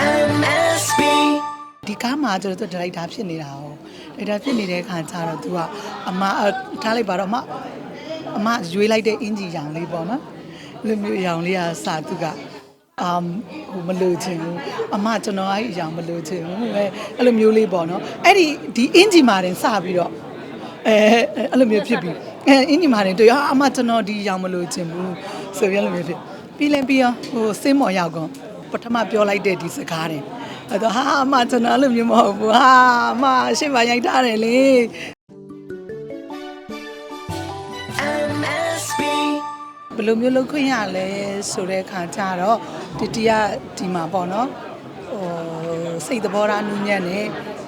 MSB ဒီကားမှာကျွန်တော်တို့ဒရိုက်တာဖြစ်နေတာ哦ဒရိုက်တာဖြစ်နေတဲ့အခါကျတော့ तू ကအမအထားလိုက်ပါတော့အမအမရွေးလိုက်တဲ့အင်ဂျီရောင်လေးပေါ့နော်အဲ့လိုမျိုးရောင်လေးကစာသူကအမ်ဟိုမလို့ချင်ဘူးအမကျွန်တော်အဲ့အရောင်မလို့ချင်ဘူးပဲအဲ့လိုမျိုးလေးပေါ့နော်အဲ့ဒီဒီအင်ဂျီမှာတင်စပြီးတော့အဲအဲ့လိုမျိုးဖြစ်ပြီးအဲအင်ဂျီမှာတင်တွေ့ဟာအမကျွန်တော်ဒီရောင်မလို့ချင်ဘူးဆိုပြီးအဲ့လိုမျိုးဖြစ်ပြီးလင်းပြီးတော့ဟိုစင်းမော်ရောက်ကုန် ပထမပြောလိုက်တဲ့ဒီစကားတယ်အဲ့တော့ဟာအမကျွန်တော်အဲ့လိုမျိုးမဟုတ်ဘူးဟာအမအရှိမရိုက်ထားတယ်လေ MSB ဘယ်လိုမျိုးလုပ်ခွင့်ရလဲဆိုတဲ့အခါကျတော့တတိယဒီမှာပေါ့နော်ဟိုစိတ်သဘောထားနူးညံ့နေ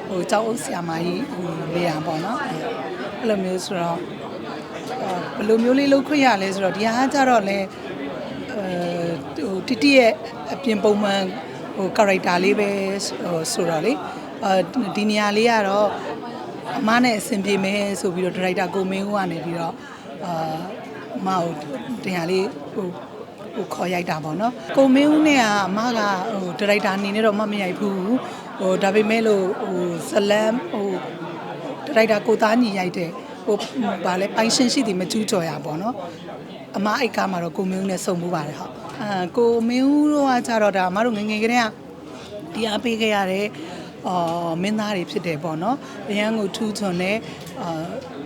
ဟိုကြောက်အုပ်ဆရာမကြီးဟိုနေရာပေါ့နော်အဲ့လိုမျိုးဆိုတော့ဘယ်လိုမျိုးလေးလုပ်ခွင့်ရလဲဆိုတော့ဒီဟာကကြတော့လေအဲဟိုတတိရဲ့ အပြင်ပုံမှန်ဟို character လေးပဲဟိုဆိုတော့လေအဲဒီနေရာလေးကတော့အမနဲ့အဆင်ပြေမယ်ဆိုပြီးတော့ director ကိုမင်းဦးကနေပြီးတော့အာအမကိုတရားလေးဟိုဟိုခေါ်ရိုက်တာပေါ့နော်ကိုမင်းဦးနဲ့ကအမကဟိုဒါရိုက်တာအနေနဲ့တော့မမရိုက်ဘူးဟိုဒါပေမဲ့လို့ဟိုဇလမ်ဟိုဒါရိုက်တာကိုသားညီရိုက်တဲ့ ဟိုဗာလဲပိုင်ရှင်ရှိသည်မကျူးကျော်ရပေါ့နော်အမအိတ်ကားမှာတော့ကိုမင်းဦးနဲ့စုံမှုပါတယ်ဟုတ်အာကိုမင်းဦးတို့ကကြတော့ဒါအမတို့ငယ်ငယ်ကတည်းကတရားပေးခဲ့ရတဲ့အော်မင်းသားတွေဖြစ်တယ်ပေါ့နော်။အရန်ကိုထူးချွန်တဲ့အာ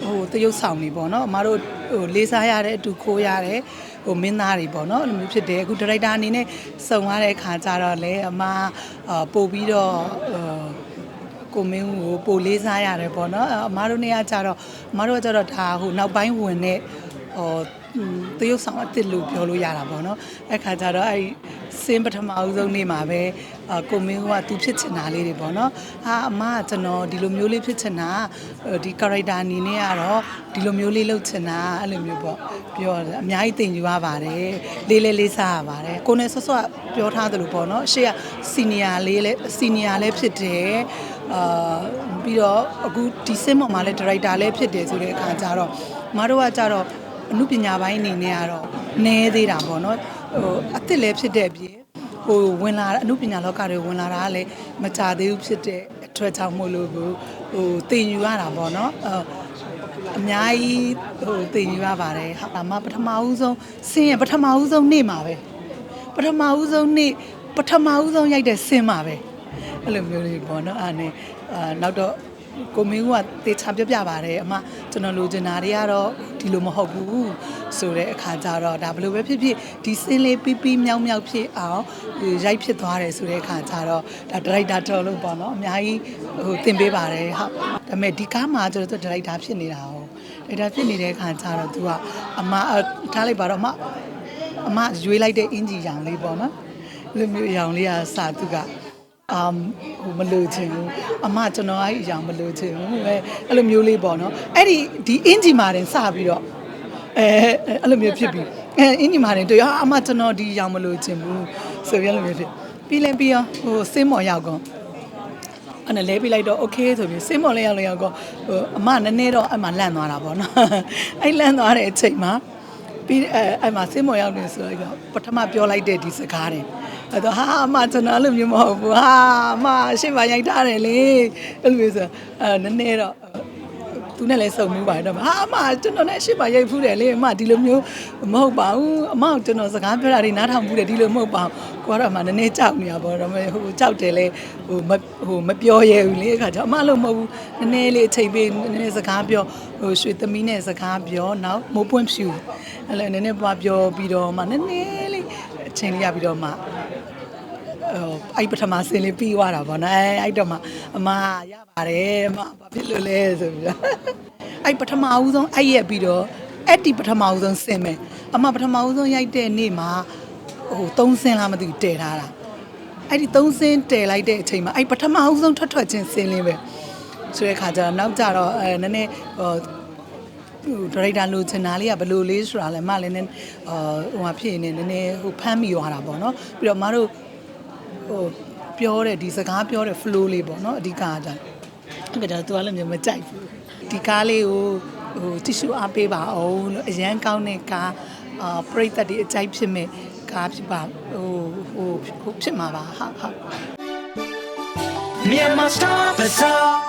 ဟိုတရုပ်ဆောင်တွေပေါ့နော်။အမတို့ဟိုလေးစားရတဲ့အတူခိုးရတဲ့ဟိုမင်းသားတွေပေါ့နော်။အဲ့လိုမျိုးဖြစ်တယ်။အခုဒါရိုက်တာအနေနဲ့စုံရတဲ့ခါကျတော့လေအမအာပို့ပြီးတော့အာ ကိုမင်းကိုပို့လေးစားရတယ်ပေါ့နော်။အမတို့နေရာကျတော့အမတို့ကကျတော့ဒါဟိုနောက်ပိုင်းဝင်တဲ့ဟိုတရုပ်ဆောင်အစ်စ်လို့ပြောလို့ရတာပေါ့နော်။အဲ့ခါကျတော့အဲ့စင်းပထမအဦးဆုံးနေ့မှာပဲအာကိုမင်းကသူဖြစ်ချင်တာလေးတွေပေါ့နော်။ဟာအမကကျွန်တော်ဒီလိုမျိုးလေးဖြစ်ချင်တာဒီ character အနေနဲ့ကတော့ဒီလိုမျိုးလေးလုပ်ချင်တာအဲ့လိုမျိုးပေါ့ပြောတယ်အများကြီးသင်ယူရပါတယ်လေးလေးလေးစားရပါတယ်ကိုနဲ့ဆော့ဆော့ပြောထားသလိုပေါ့နော်ရှေ့က senior လေးလဲ senior လဲဖြစ်တယ် အာပြီးတော့အခုဒီစင်းပေါ်မှာလဲ director လဲဖြစ်တယ်ဆိုတဲ့အခါကျတော့မတို့ကကြတော့အမှုပညာပိုင်းအနေနဲ့ကတော့နည်းသေးတာပေါ့နော်ဟိုအစ်စ်လဲဖြစ်တဲ့အပြင်ဟိုဝင်လာအမှုပညာလောကတွေဝင်လာတာကလည်းမကြသေးဘူးဖြစ်တဲ့အတွက်ကြောင့်မို့လို့ကိုဟိုသင်ယူရတာပေါ့နော်အအများကြီးဟိုသင်ယူရပါတယ်ဟာဒါမှပထမဦးဆုံးစင်းရပထမဦးဆုံးနေ့မှာပဲပထမဦးဆုံးနေ့ပထမဦးဆုံးရိုက်တဲ့စင်းမှာပဲ အဲ့လိုမျိုးလေးပေါ့နော်အဲ့နဲ့အာနောက်တော့ကိုမင်းကတေချာပြပြပါတယ်အမကျွန်တော်လိုချင်တာတွေကတော့ဒီလိုမဟုတ်ဘူးဆိုတဲ့အခါကျတော့ဒါဘယ်လိုပဲဖြစ်ဖြစ်ဒီစင်းလေးပီးပီးမြောက်မြောက်ဖြစ်အောင်ဒီရိုက်ဖြစ်သွားတယ်ဆိုတဲ့အခါကျတော့ဒါဒရိုက်တာတော်လို့ပေါ့နော်အများကြီးဟိုသင်ပေးပါတယ်ဟုတ်ဒါပေမဲ့ဒီကားမှာကျွန်တော်တို့ဒရိုက်တာဖြစ်နေတာဟောဒရိုက်တာဖြစ်နေတဲ့အခါကျတော့ तू ကအမအထားလိုက်ပါတော့အမအမရွေးလိုက်တဲ့အင်ဂျီရောင်လေးပေါ့နော်အဲ့လိုမျိုးရောင်လေးကစာသူက အမ်ဟိုမလို့ချင်ဘူးအမကျွန်တော်အဲ့အရောင်မလို့ချင်ဘူးပဲအဲ့လိုမျိုးလေးပေါ့နော်အဲ့ဒီဒီအင်ဂျီမှာတင်စပြီးတော့အဲအဲ့လိုမျိုးဖြစ်ပြီးအဲအင်ဂျီမှာတင်တွေ့ဟာအမကျွန်တော်ဒီအရောင်မလို့ချင်ဘူးဆိုပြီးအဲ့လိုမျိုးဖြစ်ပြီးလဲပြီးရောဟိုစင်းမော်ရောက်ကုန်အဲ့နဲ့လဲပြလိုက်တော့ okay ဆိုပြီးစင်းမော်လေးရောက်လို့ရောက်တော့ဟိုအမနည်းနည်းတော့အဲ့မှာလန့်သွားတာပေါ့နော်အဲ့လန့်သွားတဲ့အချိန်မှာပြီးအဲအဲ့မှာစင်းမော်ရောက်နေဆိုတော့ပထမပြောလိုက်တဲ့ဒီစကားတယ် အဲ့တော့ဟာအမကျွန်တော်အဲ့လိုမျိုးမဟုတ်ဘူးဟာအမအရှိမရိုက်ထားတယ်လေအဲ့လိုမျိုးဆိုအဲနည်းနည်းတော့သူနဲ့လည်းစုံမှုပါတယ်တော့ဟာအမကျွန်တော်နဲ့အရှိမရိုက်ဖူးတယ်လေအမဒီလိုမျိုးမဟုတ်ပါဘူးအမကိုကျွန်တော်စကားပြောတာတွေနားထောင်ဖူးတယ်ဒီလိုမဟုတ်ပါဘူးကိုကတော့အမနည်းနည်းကြောက်နေရပါတော့ဟိုကြောက်တယ်လေဟိုမဟိုမပြောရဲဘူးလေအခါကျအမလို့မဟုတ်ဘူးနည်းနည်းလေးအချိန်ပေးနည်းနည်းစကားပြောဟိုရွှေသမီးနဲ့စကားပြောနောက်မိုးပွင့်ဖြူအဲ့လည်းနည်းနည်းပွားပြောပြီးတော့မှနည်းနည်းလေးအချိန်လေးရပြီးတော့မှဟို အဲ့ပထမဆင်းလေးပြီးသွားတာပေါ့နော်အဲ့အဲ့တော့မှအမရပါတယ်အမဘာဖြစ်လို့လဲဆိုပြီးတော့အဲ့ပထမဦးဆုံးအဲ့ရက်ပြီးတော့အဲ့ဒီပထမဦးဆုံးဆင်းမယ်အမပထမဦးဆုံးရိုက်တဲ့နေ့မှာဟိုသုံးဆင်းလားမသိဘူးတည်ထားတာအဲ့ဒီသုံးဆင်းတည်လိုက်တဲ့အချိန်မှာအဲ့ပထမဦးဆုံးထွက်ထွက်ချင်းဆင်းလေးပဲဆိုတဲ့ခါကျတော့နောက်ကြတော့အဲနည်းနည်းဟိုဟိုဒါရိုက်တာလိုချင်တာလေးကဘယ်လိုလေးဆိုတာလဲမလည်းနည်းအာဟိုမှာဖြစ်နေနည်းနည်းဟိုဖမ်းမိသွားတာပေါ့နော်ပြီးတော့မတို့ ဟိုပြောတဲ့ဒီစကားပြောတဲ့ flow လေးပေါ့နော်အဓိကကကြအဲ့ဒါသူကလည်းမျိုးမကြိုက်ဘူးဒီကားလေးကိုဟိုတ िश အားပေးပါအောင်လို့အရန်ကောင်းတဲ့ကားအာပြိသက်ဒီအကြိုက်ဖြစ်မဲ့ကားဖြစ်ပါဟိုဟိုဟိုဖြစ်မှာပါဟုတ်ဟုတ် Myanmar Star